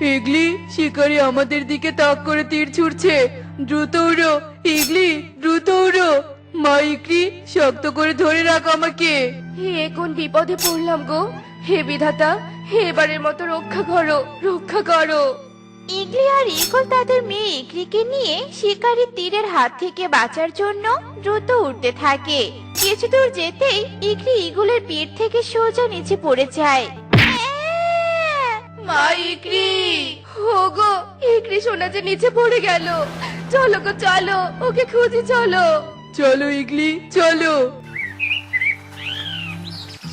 ইগলি শিকারি আমাদের দিকে তাক করে তীর ছুটছে দ্রুত উড়ো ইগলি দ্রুত উড়ো। মা ইগলি শক্ত করে ধরে রাখ আমাকে। হে কোন বিপদে পড়লাম গো। হে বিধাতা হে এবারের মতো রক্ষা করো রক্ষা করো। ইগলি আর ইগল তাদের মেয়ে ইগলিকে নিয়ে শিকারী তীরের হাত থেকে বাঁচার জন্য দ্রুত উঠতে থাকে। কিছু দূর যেতেই ইগলি ইগলের পিঠ থেকে সোজা নিচে পড়ে যায়। মা ইকরি ও গো ইকরি সোনা যে নিচে পড়ে গেল। চলো গো চলো ওকে খুঁজি চলো। চলো ইগলি চলো।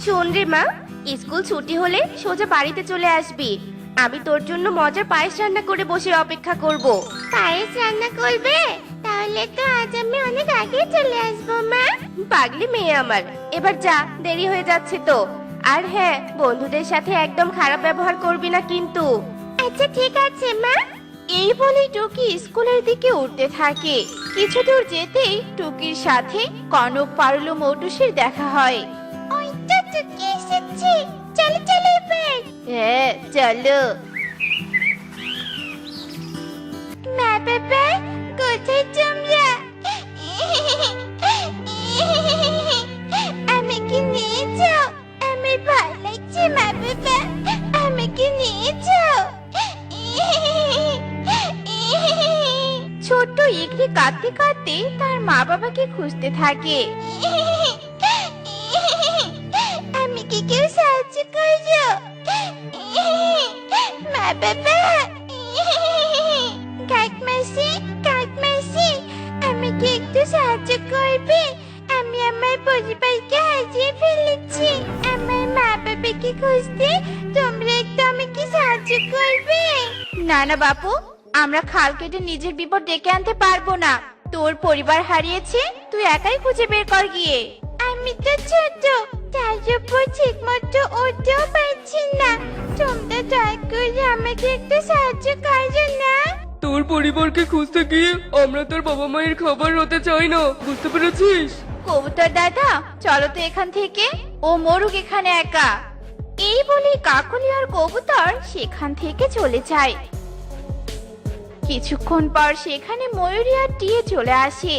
শোন রে মা স্কুল ছুটি হলে সোজা বাড়িতে চলে আসবি। আমি তোর জন্য মজার পায়েস রান্না করে বসে অপেক্ষা করব। পায়েস রান্না করবে? তাহলে তো আজ আমি অনেক আগে চলে আসব মা। পাগলি মেয়ে আমার। এবার যা দেরি হয়ে যাচ্ছে তো। আর হ্যাঁ বন্ধুদের সাথে একদম খারাপ ব্যবহার করবি না কিন্তু। আচ্ছা ঠিক আছে মা। এই বলে টুকি স্কুলের দিকে উঠতে থাকে। কিছু দূর যেতেই টুকির সাথে কনক পারল মৌটুসির দেখা হয়। ওই তো টুকি এসেছে। চলো চলো এবার। হ্যাঁ চলো। খুঁজতে থাকে। আমি কি কেউ সাহায্য করো মা বাবা। কাকমাসি কাকমাসি আমাকে একটু সাহায্য করবে? আমি আমার পরিবারকে হারিয়ে ফেলেছি। আমার মা বাবাকে খুঁজতে তোমরা একটু আমাকে সাহায্য করবে? না না বাপু, আমরা খাল কেটে নিজের বিপদ ডেকে আনতে পারব না। তোর পরিবার হারিয়েছে তুই একাই খুঁজে বের কর গিয়ে। আমি তো ছোট তার উপর ঠিক মতো উঠতেও পারছি না। তোমরা দয়া করে আমাকে একটু সাহায্য করো না। তোর পরিবারকে খুঁজতে গিয়ে আমরা তোর বাবা মায়ের খাবার হতে চাই না বুঝতে পেরেছিস? কবুতর দাদা চলো তো এখান থেকে। ও মরুক এখানে একা। এই বলে কাকলি আর কবুতর সেখান থেকে চলে যায়। কিছুক্ষণ পর সেখানে ময়ূরী আর টিয়ে চলে আসে।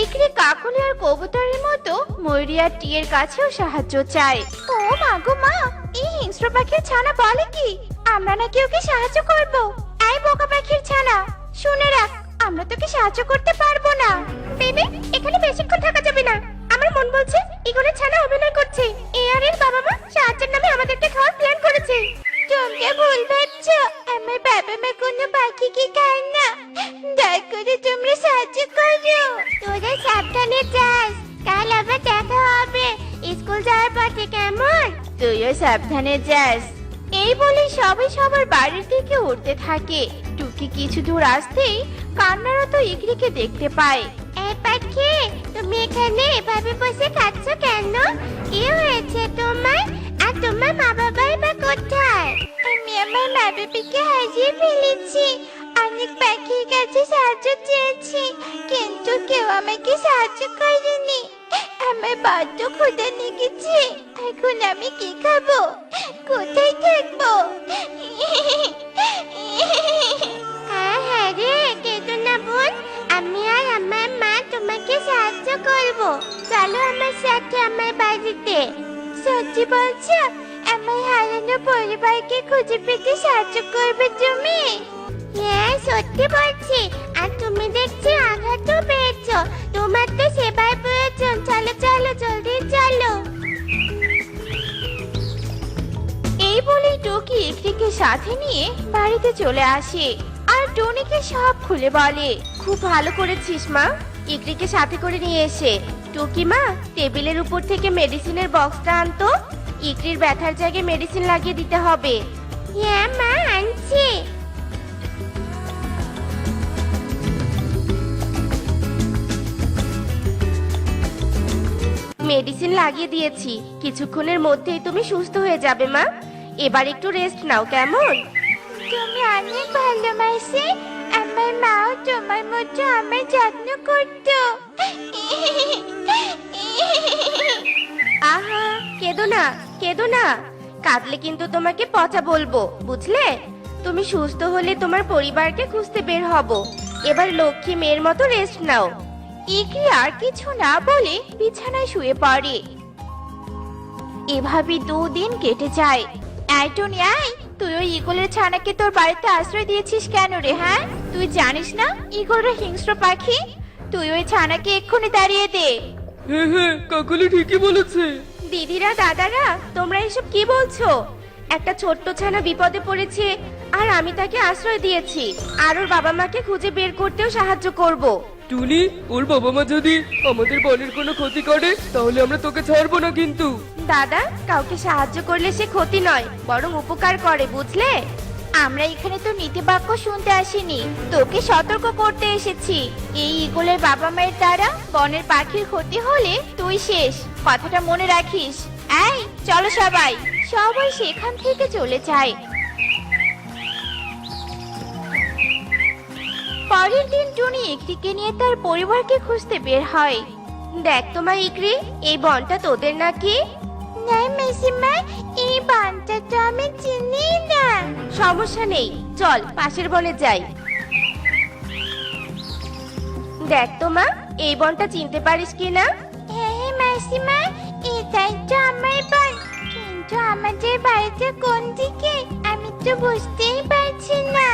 ইকরে কাকলি আর কবুতরের মতো ময়ূরী আর টিয়ের কাছেও সাহায্য চায়। ও মা গো মা, এই হিংস্র পাখির ছানা বলে কি? আমরা নাকি ওকে সাহায্য করব। এই বোকা পাখির ছানা, শুনে রাখ, আমরা তোকে সাহায্য করতে পারব না। বেবি, এখানে বেশিক্ষণ থাকা যাবে না। আমার মন বলছে ইগলের ছানা অভিনয় করছে। এ আর এর বাবা মা সাহায্যের নামে আমাদেরকে খাওয়ার প্ল্যান করেছে। তোমরা ভুল ভাবছ আমার বাবা মা কোনো পাখিকে খায় না। দয়া করে তোমরা সাহায্য করো। তোরা সাবধানে যাস কাল আবার দেখা হবে। স্কুল যাওয়ার পথে কেমন? তুইও সাবধানে যাস। এই বলে সবাই সবার বাড়ির দিকে উঠতে থাকে। টুকি কিছু দূর আসতেই কান্নারত ইকরিকে দেখতে পায়। এই পাখি তুমি এখানে এভাবে বসে খাচ্ছ কেন? কি হয়েছে তোমার? আর তোমার মা বাবাই বা কোথায়? আমি আমার মা বাবাকে হারিয়ে ফেলেছি। অনেক পাখির কাছে সাহায্য চেয়েছি, কিন্তু কেউ আমাকে সাহায্য করেনি। আমার বড্ড ক্ষুদা লেগেছে। এখন আমি কি খাব? কোথায় থাকব? হ্যাঁ হ্যাঁ রে, কেঁদো না বোন। আমি আর আমার মা তোমাকে সাহায্য করব। চলো আমার সাথে সত্যি বলছো? আমার হারানো পরিবারকে খুঁজে পেতে সাহায্য করবে তুমি? হ্যাঁ সত্যি বলছি। আর তুমি দেখছি আঘাতও পেয়েছ। তোমার তো সেবার প্রয়োজন। চলো চলো, জলদি চলো। এই বলেই টুকি ইকরিকে সাথে নিয়ে বাড়িতে চলে আসে। আর টনিকে সব খুলে বলে। খুব ভালো করেছিস মা। ইকরিকে সাথে করে নিয়ে এসে। টুকি মা? টেবিলের উপর থেকে মেডিসিনের বক্সটা আনতো? ইকরির ব্যথার জায়গায় মেডিসিন লাগিয়ে দিতে হবে। হ্যাঁ মা, আনছি। মেডিসিন লাগিয়ে দিয়েছি। কিছুক্ষণের মধ্যেই তুমি সুস্থ হয়ে যাবে মা। এবার একটু রেস্ট নাও, কেমন? তুমি অনেক ভালোবাসে আমার মাও তোমার মতো আমার যত্ন করতো। আহা, কেঁদো না কেঁদো না। কাঁদলে কিন্তু তোমাকে পচা বলব, বুঝলে? তুমি সুস্থ হলে তোমার পরিবারকে খুঁজতে বের হব। এবার লক্ষ্মী মেয়ের মতো রেস্ট নাও। ইকরি আর কিছু না বলে বিছানায় শুয়ে পড়ে। এভাবে দুদিন কেটে যায়। এই টুনি আয় তুই ওই ইগলের ছানাকে তোর বাড়িতে আশ্রয় দিয়েছিস কেন রে হ্যাঁ? তুই জানিস না ইগলরা হিংস্র পাখি? তুই ওই ছানাকে এক্ষুনি দাঁড়িয়ে দে। হ্যাঁ হ্যাঁ কাকলি ঠিকই বলেছে। দিদিরা দাদারা তোমরা এসব কি বলছো? একটা ছোট্ট ছানা বিপদে পড়েছে আর আমি তাকে আশ্রয় দিয়েছি। আর ওর বাবা মাকে খুঁজে বের করতেও সাহায্য করব। টুনি ওর বাবা মা যদি আমাদের বনের কোনো ক্ষতি করে তাহলে আমরা তোকে ছাড়বো না কিন্তু। দাদা কাউকে সাহায্য করলে সে ক্ষতি নয় বরং উপকার করে বুঝলে? আমরা এখানে তো নীতি বাক্য শুনতে আসিনি। তোকে সতর্ক করতে এসেছি। এই ইগলের বাবা মায়ের দ্বারা বনের পাখির ক্ষতি হলে তুই শেষ। কথাটা মনে রাখিস। এই, চলো সবাই। সবাই সেখান থেকে চলে যায়। পরের দিন টুনি একটিকে নিয়ে তার পরিবারকে খুঁজতে বের হয়। দেখ তোমা ইকরি, এই বনটা তোদের নাকি? না এই বানটা তো আমি চিনি না। সমস্যা নেই চল পাশের বনে যাই। দেখ তোমা এই বনটা চিনতে পারিস কি না? হ্যাঁ হ্যাঁ মাসিমা এটাই তো আমার বাড়ি কিন্তু আমাদের বাড়িটা কোন দিকে? আমি তো বুঝতেই পারছি না।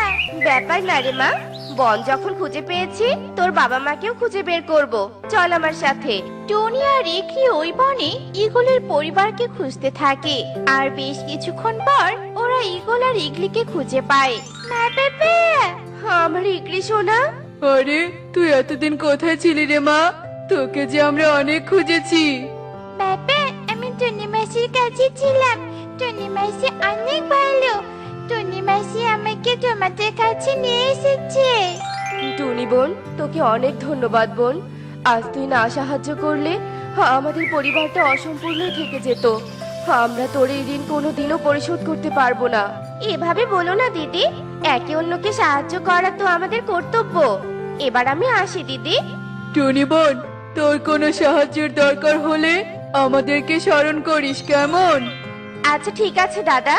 ব্যাপার না রে মা বন যখন খুঁজে পেয়েছি তোর বাবা মাকেও খুঁজে বের করব। চল আমার সাথে। টনি আর ইকরি ওই বনে ইগলের পরিবারকে খুঁজতে থাকে। আর বেশ কিছুক্ষণ পর ওরা ইগল আর ইগলিকে খুঁজে পায়। বাবা! আমার ইকরি সোনা। আরে তুই এতদিন কোথায় ছিলি রে মা? তোকে যে আমরা অনেক খুঁজেছি। বাবা আমি টনি মাসির কাছে ছিলাম। টনি মাসি অনেক ভালো। টনি মাসি আমাকে তোমাদের কাছে নিয়ে এসেছে। টুনি বোন তোকে অনেক ধন্যবাদ বোন। আজ তুই না সাহায্য করলে হ্যাঁ, আমাদের পরিবারটা অসম্পূর্ণ থেকে যেত। হ্যাঁ, আমরা তোর এই ঋণ কোনোদিনও পরিশোধ করতে পারব না। এভাবে বলো না দিদি। একে অন্যকে সাহায্য করা তো আমাদের কর্তব্য। এবার আমি আসি দিদি। টুনি বোন তোর কোনো সাহায্যের দরকার হলে আমাদেরকে স্মরণ করিস কেমন? আচ্ছা ঠিক আছে দাদা।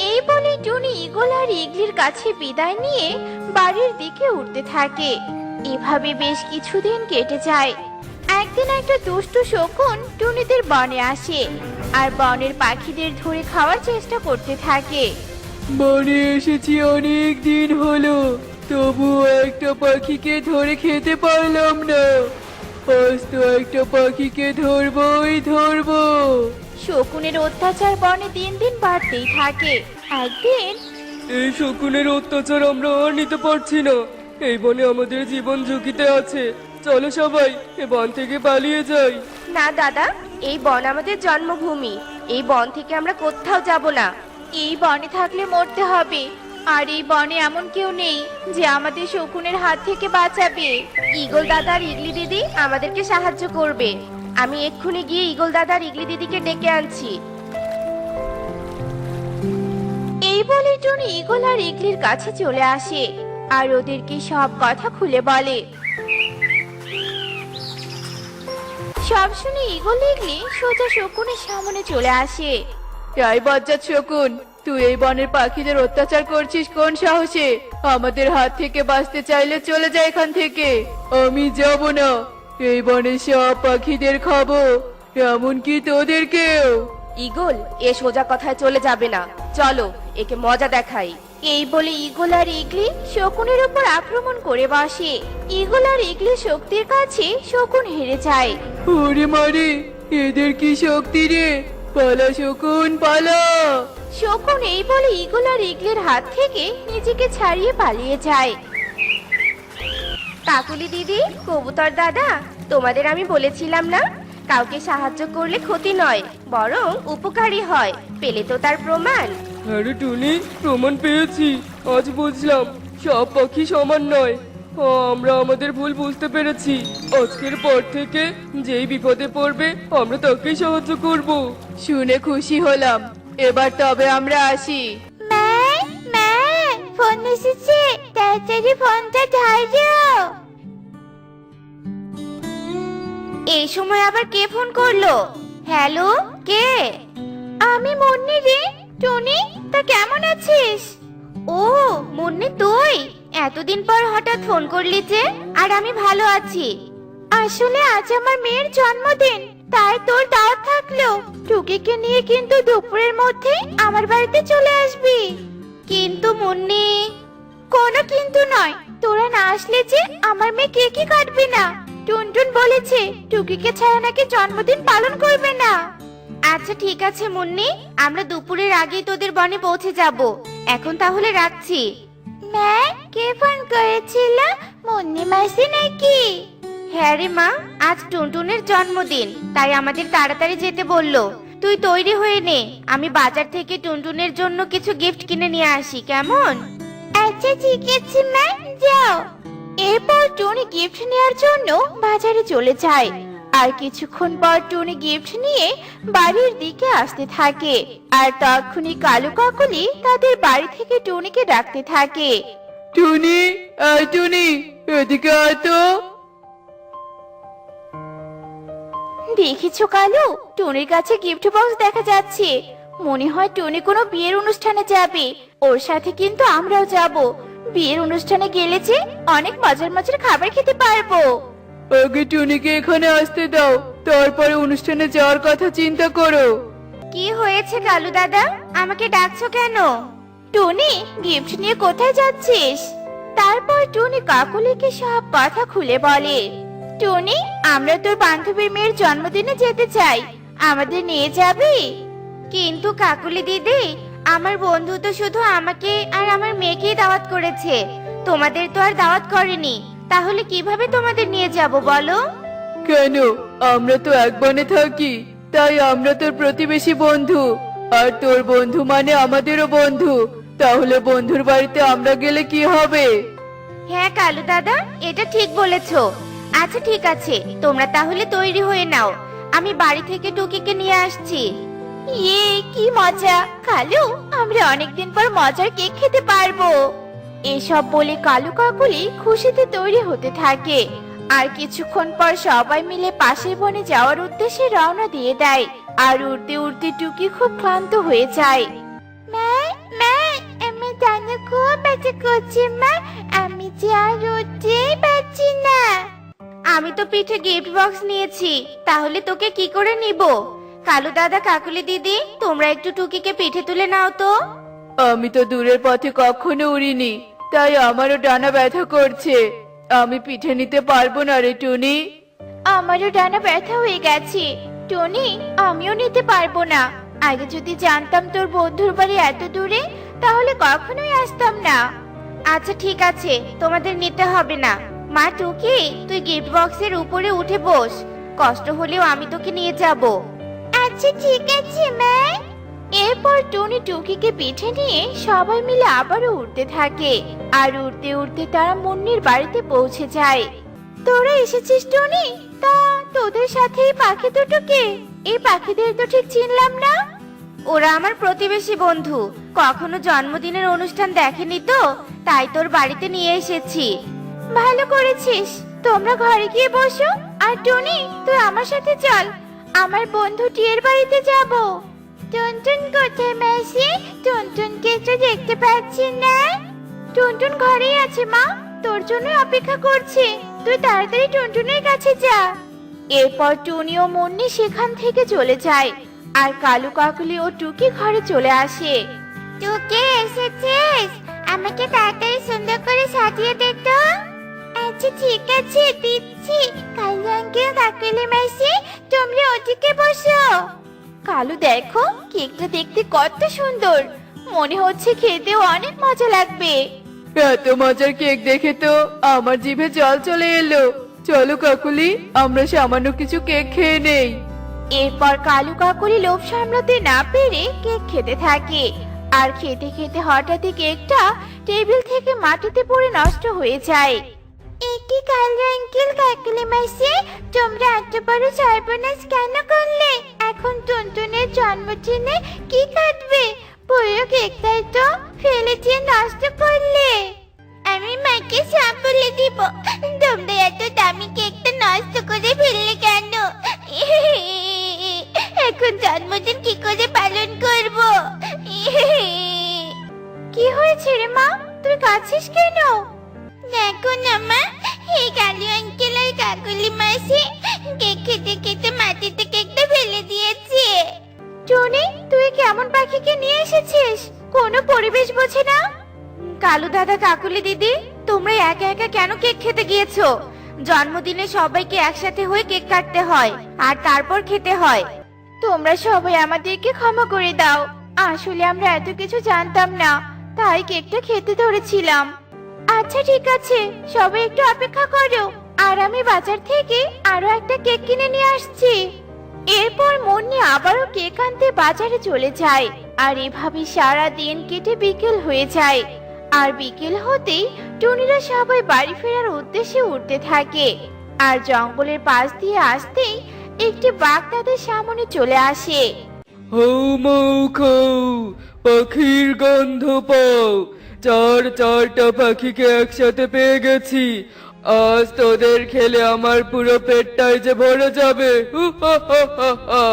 এই বলে টুনি ইগল আর ইগলির কাছে বিদায় নিয়ে বাড়ির দিকে উঠতে থাকে। এভাবে বেশ কিছুদিন কেটে যায়। একদিন একটা দুষ্টু শকুন টুনিদের বনে আসে আর বনের পাখিদের ধরে খাওয়ার চেষ্টা করতে থাকে। বনে এসেছি অনেক দিন হলো, তবুও একটা পাখিকে ধরে খেতে পারলাম না। আজ তো একটা পাখিকে ধরবই ধরবো। শকুনের অত্যাচার বনে দিন দিন বাড়তেই থাকে। একদিন এই শকুনের অত্যাচার আমরা আর নিতে পারছি না। এই বনে আমাদের জীবন ঝুঁকিতে আছে। চলো সবাই এ বন থেকে পালিয়ে যাই। না দাদা এই বন আমাদের জন্মভূমি। এই বন থেকে আমরা কোথাও যাব না। এই বনে থাকলে মরতে হবে। আর এই বনে এমন কেউ নেই যে আমাদের শকুনের হাত থেকে বাঁচাবে। ইগল দাদা আর ইগলি দিদি আমাদেরকে সাহায্য করবে। আমি এক্ষুনি গিয়ে ইগল দাদার ইগলি দিদিকে ডেকে আনছি। এই বলে টুনি ইগল আর ইগলির কাছে চলে আসে আর ওদেরকে সব কথা খুলে বলে। সব শুনে ইগল ইগলি সোজা শকুনের সামনে চলে আসে। তাই বজ্জাত শকুন, তুই এই বনের পাখিদের অত্যাচার করছিস কোন সাহসে? আমাদের হাত থেকে বাঁচতে চাইলে চলে যা এখান থেকে। আমি যাব না। এই বনের সব পাখিদের খাব এমনকি তোদেরকেও। ইগল এ সোজা কথায় চলে যাবে না। চলো একে মজা দেখাই। এই বলে ইগল আর ইগলি শকুনের উপর আক্রমণ করে বসে। ইগল আর ইগলি শক্তির কাছে শকুন হেরে যায়। ওরে মারে এদের কি শক্তি রে? পালা শকুন পালা। শকুন এই বলে ইগল আর ইগলের হাত থেকে নিজেকে ছাড়িয়ে পালিয়ে যায়। কাকুলি দিদি কবুতর দাদা তোমাদের আমি বলেছিলাম না কাউকে সাহায্য করলে ক্ষতি নয় বরং উপকারী হয় পেলে তো তার প্রমাণ। আরে টুনি প্রমাণ পেয়েছি আজ বুঝলাম সব পাখি সমান নয়। ও, আমরা আমাদের ভুল বুঝতে পেরেছি। আজকের পর থেকে যেই বিপদে পড়বে আমরা তাকেই সাহায্য করব। শুনে খুশি হলাম। এবার তবে আমরা আসি। মা মা ফোন এসেছে। তাড়াতাড়ি ফোনটা ধরো এই সময় আবার কে ফোন করল? হ্যালো কে? আমি মুন্নি রে। টনি তা কেমন আছিস? ও মুন্নি তুই? এতদিন পর হঠাৎ ফোন করলি যে আর আমি ভালো আছি। আসলে আজ আমার মেয়ের জন্মদিন তাই তোর দাওয়াত থাকল। টুকিকে নিয়ে কিন্তু দুপুরের মধ্যে আমার বাড়িতে চলে আসবি। কিন্তু মুন্নি। কোনো কিন্তু নয় তোরা না আসলে যে আমার মেয়ে কেকই কাটবি না। টুনটুন বলেছে টুকিকে ছাড়া নাকি জন্মদিন পালন করবে না। আচ্ছা ঠিক আছে মুন্নি। আমরা দুপুরের আগেই তোদের বনে পৌঁছে যাব। এখন তাহলে রাখছি। মা কে ফোন করেছিল? মুন্নি মাসি নাকি? হ্যাঁ রে মা আজ টুনটুনের জন্মদিন তাই আমাদের তাড়াতাড়ি যেতে বলল। তুই তৈরি হয়ে নে আমি বাজার থেকে টুনটুনের জন্য কিছু গিফট কিনে নিয়ে আসি কেমন? আচ্ছা ঠিক আছে মা যাও। এরপর টুনি গিফট নেওয়ার জন্য বাজারে চলে যায়। আর কিছুক্ষণ পর টুনি গিফট নিয়ে বাড়ির দিকে আসতে থাকে। আর তখনই কালু কাকলি তাদের বাড়ি থেকে টুনিকে ডাকতে থাকে। টুনি আয় টুনি এদিকে আয় তো। দেখেছ কালু? টুনির কাছে গিফট বক্স দেখা যাচ্ছে। মনে হয় টুনি কোনো বিয়ের অনুষ্ঠানে যাবে। ওর সাথে কিন্তু আমরাও যাব। বিয়ের অনুষ্ঠানে গেলে যে অনেক মজার মজার খাবার খেতে পারব। আগে টুনিকে এখানে আসতে দাও তারপরে অনুষ্ঠানে যাওয়ার কথা চিন্তা করো। কি হয়েছে কালু দাদা? আমাকে ডাকছো কেন? টুনি গিফট নিয়ে কোথায় যাচ্ছিস? তারপর টুনি কাকুলিকে সব কথা খুলে বলে টুনি আমরা তোর বান্ধবীর মেয়ের জন্মদিনে যেতে চাই। আমাদের নিয়ে যাবি? কিন্তু কাকুলি দিদি আমার বন্ধু তো শুধু আমাকে আর আমার মেয়েকেই দাওয়াত করেছে। তোমাদের তো আর দাওয়াত করেনি। তাহলে কীভাবে তোমাদের নিয়ে যাব বলো? কেন? আমরা তো এক বনে থাকি তাই আমরা তোর প্রতিবেশী বন্ধু। আর তোর বন্ধু মানে আমাদেরও বন্ধু। তাহলে বন্ধুর বাড়িতে আমরা গেলে কি হবে? হ্যাঁ কালু দাদা এটা ঠিক বলেছ। আচ্ছা ঠিক আছে। তোমরা তাহলে তৈরি হয়ে নাও। আমি বাড়ি থেকে টুকিকে নিয়ে আসছি। ইয়ে কি মজা। কালু আমরা অনেকদিন পর মজার কেক খেতে পারব। এসব বলে কালু কাকুলি খুশিতে তৈরি হতে থাকে। আর কিছুক্ষণ পর সবাই মিলে পাশের বনে যাওয়ার উদ্দেশ্যে রওনা দিয়ে দেয়। আর উড়তে উড়তে টুকি খুব ক্লান্ত হয়ে যায়। মা মা আমি জানো খুব ব্যথা করছে মা। আমি যে আর উঠতেই পারছি না। আমি তো পিঠে গিফট বক্স নিয়েছি। তাহলে তোকে কি করে নিব? কালু দাদা কাকুলি দিদি তোমরা একটু টুকিকে পিঠে তুলে নাও তো। আমি তো দূরের পথে কখনো উড়িনি তাই আমারও ডানা ব্যথা করছে। আমি পিঠে নিতে পারব না রে টুনি। আমারও ডানা ব্যথা হয়ে গেছে। টনি আমিও নিতে পারব না। আগে যদি জানতাম তোর বন্ধুর বাড়ি এত দূরে তাহলে কখনোই আসতাম না। আচ্ছা ঠিক আছে তোমাদের নিতে হবে না। মা টুকি তুই গিফট বক্সের উপরে উঠে বস। কষ্ট হলেও আমি তোকে নিয়ে যাব। আচ্ছা ঠিক আছে মা এরপর টনি টুকিকে পিঠে নিয়ে সবাই মিলে আবারও উঠতে থাকে। আর উড়তে উড়তে তারা মুন্নির বাড়িতে পৌঁছে যায়। তোরা এসেছিস, টনি? তা, তোদের সাথে এই পাখি দুটোকে? এই পাখিদের তো ঠিক চিনলাম না। ওরা আমার প্রতিবেশী বন্ধু। কখনো জন্মদিনের অনুষ্ঠান দেখেনি তো? তাই তোর বাড়িতে নিয়ে এসেছি। ভালো করেছিস। তোমরা ঘরে গিয়ে বসো। আর টনি, তুই আমার সাথে চল। আমার বন্ধু টিয়ের বাড়িতে যাব। টুনটুন কোথায় মেসি। টুনটুনকে তো দেখতে পাচ্ছি না। টুনটুন ঘরেই আছে, মা। তোর জন্য অপেক্ষা করছে। তুই তাড়াতাড়ি টুনটুনের কাছে যা। এরপর টুনি ও মুন্নি সেখান থেকে চলে যায়। আর কালু কাকুলি ও টুকি ঘরে চলে আসে। টুকি, এসেছিস? আমাকে তাড়াতাড়ি সুন্দর করে সাজিয়ে দে তো। আচ্ছা ঠিক আছে দিচ্ছি। কালু আঙ্কেল কাকুলি মাসি তোমরা ওদিকে বসো। কালু দেখো কেকটা দেখতে কত সুন্দর। মনে হচ্ছে খেতেও অনেক মজা লাগবে। এত মজার কেক দেখে তো আমার জিভে জল চলে এলো। চলো কাকুলি আমরা সামান্য কিছু কেক খেয়ে নেই। এরপর কালু কাকুলি লোভ সামলাতে না পেরে কেক খেতে থাকে। আর খেতে খেতে হঠাৎই কেকটা টেবিল থেকে মাটিতে পড়ে নষ্ট হয়ে যায়। একই কালু আঙ্কেল কাকুলি মাসি, তোমরা এত বড় সর্বনাশ কেন করলে? এখন টুনটুনের জন্মদিনে কি কাটবে? পুরো কেকটাই তো, ফেলে দিয়ে নষ্ট করলে। আমি মাকে সব বলে দিব, তোমরা এত দামি কেকটা নষ্ট করে ফেললে কেন? এখন জন্মদিন কি করে পালন করব? কি হয়েছে রে মা? তুই কাঁদছিস কেন? দেখো না দাদা কাকুলি দিদি, তোমরা একা একা কেন কেক খেতে গিয়েছো? জন্মদিনে সবাইকে একসাথে হয়ে কেক কাটতে হয়, আর তারপর খেতে হয়। তোমরা সবাই আমাদেরকে ক্ষমা করে দাও। আসলে আমরা এত কিছু জানতাম না, তাই কেকটা খেতে ধরেছিলাম। আচ্ছা ঠিক আছে, সবাই একটু অপেক্ষা করো। আর আমি বাজার থেকে আরও একটা কেক কিনে নিয়ে আসছি। এরপর মন্নি আবারও কেক আনতে বাজারে চলে যায়, আর এভাবে সারা দিন কেটে বিকেল হয়ে যায়। আর বিকেল হতেই টুনিরা সবাই বাড়ি ফেরার উদ্দেশ্যে উঠতে থাকে। আর জঙ্গলের পাশ দিয়ে আসতেই একটি বাঘ তাদের সামনে চলে আসে। হৌ মৌ খৌ পাখির গন্ধ পাও। চার চারটা পাখিকে একসাথে পেয়ে গেছি। আজ তোদের খেলে আমার পুরো পেটটাই যে ভরে যাবে। হু হা হা হা হা।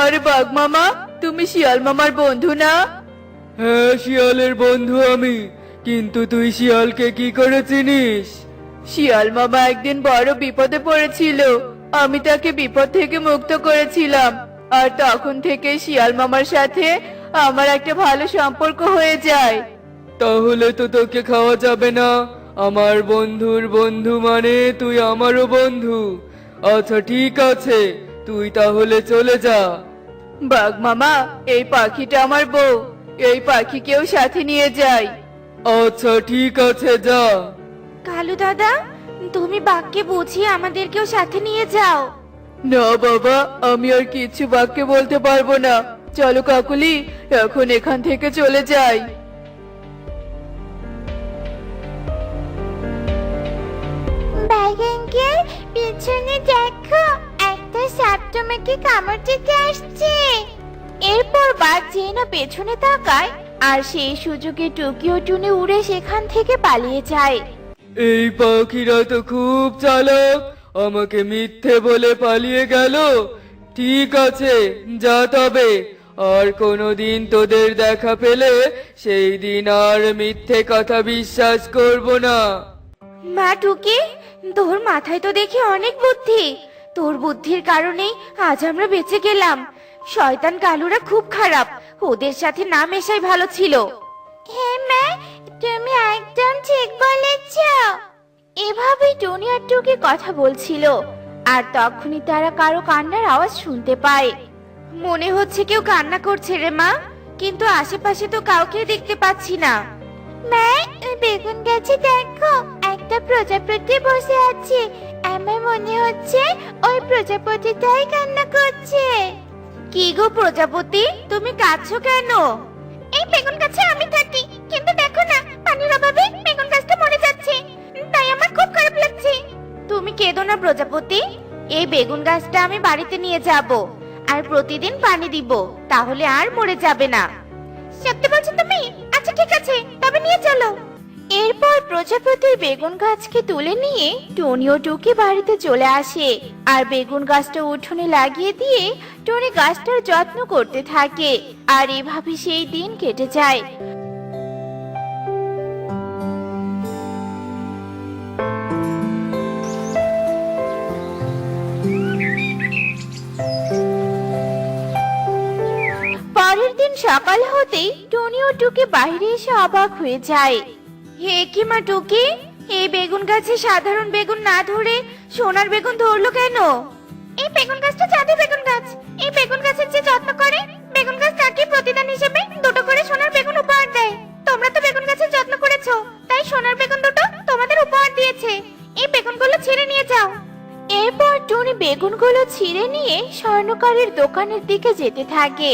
আরে বাঘ মামা তুমি শিয়াল মামার বন্ধু না? হ্যাঁ শিয়ালের বন্ধু আমি। কিন্তু তুই শিয়ালকে কি করে চিনিস? শিয়াল মামা একদিন বড় বিপদে পড়েছিল। আমি তাকে বিপদ থেকে মুক্ত করেছিলাম। আর তখন থেকে শিয়াল মামার সাথে আমার একটা ভালো সম্পর্ক হয়ে যায়। তাহলে তো তোকে খাওয়া যাবে না। আমার বন্ধুর বন্ধু মানে তুই আমারও বন্ধু। আচ্ছা ঠিক আছে। তুই তাহলে চলে যা। বাঘ মামা এই পাখিটা আমার বউ। এই পাখিকেও সাথে নিয়ে যাই। আচ্ছা ঠিক আছে যা। কালু দাদা তুমি বাঘকে বুঝিয়ে আমাদেরকেও সাথে নিয়ে যাও। না বাবা আমি আর কিছু বাক্যে বলতে পারব না। চলো কাকুলি এখন এখান থেকে চলে যাই। পিছনে দেখো একটা সাপ তোমাকে কামড় দিতে আসছে। এরপর বাঘ যেই না পেছনে তাকায় আর সেই সুযোগে টোকিও টুনে উড়ে সেখান থেকে পালিয়ে যায়। এই পাখিরা তো খুব চালাক আমাকে মিথ্যে বলে পালিয়ে গেল। ঠিক আছে যা তবে। আর কোনোদিন তোদের দেখা পেলে সেই দিন আর মিথ্যে কথা বিশ্বাস করব না। মা টুকি তোর মাথায় তো দেখি অনেক বুদ্ধি। তোর বুদ্ধির কারণেই আজ আমরা বেঁচে গেলাম। শয়তান কালুরা খুব খারাপ। ওদের সাথে না মেশাই ভালো ছিল। হ্যাঁ মা তুমি একদম ঠিক বলেছ। এভাবেই টনি আর টুকি কথা বলছিল। আর তখনই তারা কারও কান্নার আওয়াজ শুনতে পায়। মনে হচ্ছে কেউ কান্না করছে রে মা কিন্তু আশেপাশে তো কাউকে দেখতে পাচ্ছি না। মা ওই বেগুন গাছে দেখো একটা প্রজাপতি বসে আছে। আমার মনে হচ্ছে ওই প্রজাপতিটাই কান্না করছে। কি গো প্রজাপতি? তুমি কাঁদছো কেন? এই বেগুন গাছে আমি থাকি কিন্তু দেখো না পানির অভাবে বেগুন গাছটা মরে যাচ্ছে। তাই আমার খুব খারাপ লাগছে। তুমি কেঁদো না প্রজাপতি। এই বেগুন গাছটা আমি বাড়িতে নিয়ে যাব আর প্রতিদিন পানি দিব তাহলে আর মরে যাবে না। সত্যি বলছো তুমি? আচ্ছা ঠিক আছে তবে নিয়ে চলো। এরপর প্রজাপতির বেগুন গাছকে তুলে নিয়ে টনি ও টুকি বাড়িতে চলে আসে। আর বেগুন গাছটা উঠোনে লাগিয়ে দিয়ে টনি গাছটার যত্ন করতে থাকে। আর এভাবে সেই দিন কেটে যায়। পরের দিন সকাল হতেই টনি ও টুকি বাইরে এসে অবাক হয়ে যায়। হে কি মা টুকি? এই বেগুন গাছে সাধারণ বেগুন না ধরে সোনার বেগুন ধরলো কেন? এই বেগুন গাছটা জাদু বেগুন গাছ। এই বেগুন গাছের যে যত্ন করে বেগুন গাছ তাকে প্রতিদান হিসেবে দুটো করে সোনার বেগুন উপহার দেয়। তোমরা তো বেগুন গাছের যত্ন করেছ তাই সোনার বেগুন দুটো তোমাদের উপহার দিয়েছে। এই বেগুনগুলো ছিঁড়ে নিয়ে যাও। এরপর টুনি বেগুনগুলো ছিঁড়ে নিয়ে স্বর্ণকারের দোকানের দিকে যেতে থাকে।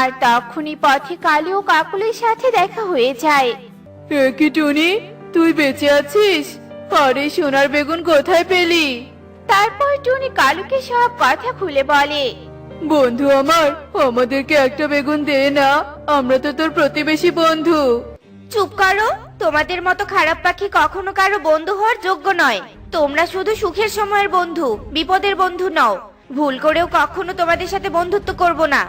আর তখনই পথে কালী ও কাকুলির সাথে দেখা হয়ে যায়। এ কি টুনি? তুই বেঁচে আছিস? আরে সোনার বেগুন কোথায় পেলি? তারপর টুনি কালুকে সব কথা খুলে বলে। বন্ধু আমার আমাদেরকে একটা বেগুন দে না আমরা তো তোর প্রতিবেশী বন্ধু। চুপ করো তোমাদের মতো খারাপ পাখি কখনো কারও বন্ধু হওয়ার যোগ্য নয়। তোমরা শুধু সুখের সময়ের বন্ধু বিপদের বন্ধু নও। ভুল করেও কখনো তোমাদের সাথে বন্ধুত্ব করব না।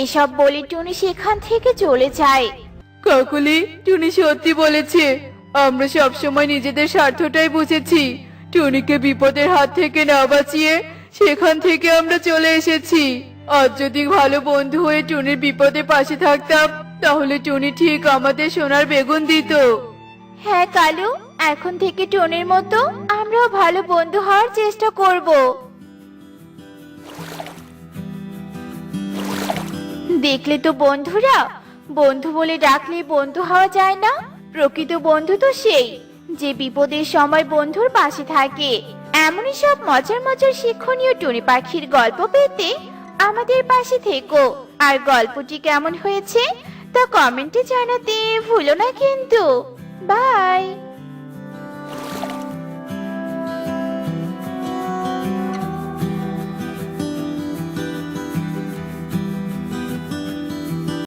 এসব বলে টুনি সেখান থেকে চলে যায়। কাকুলি, টুনি সত্যি বলেছে, আমরা সবসময় নিজেদের স্বার্থটাই বুঝেছি। টুনিকে বিপদের হাত থেকে না বাঁচিয়ে সেখান থেকে আমরা চলে এসেছি। আজ যদি ভালো বন্ধু হয়ে টুনির বিপদে পাশে থাকতাম, তাহলে টুনি ঠিক আমাদের সোনার বেগুন দিত। হ্যাঁ কালু, এখন থেকে টুনির মতো আমরাও ভালো বন্ধু হওয়ার চেষ্টা করব। দেখলে তো বন্ধুরা বন্ধু বলে ডাকলে বন্ধু হওয়া যায় না? প্রকৃত বন্ধু তো সেই, যে বিপদের সময় বন্ধুর পাশে থাকে। এমনই সব মজার মজার শিক্ষণীয় টুনি পাখির গল্প পেতে আমাদের পাশে থেকো। আর গল্পটি কেমন হয়েছে তা কমেন্টে জানাতে ভুলো না কিন্তু। বাই!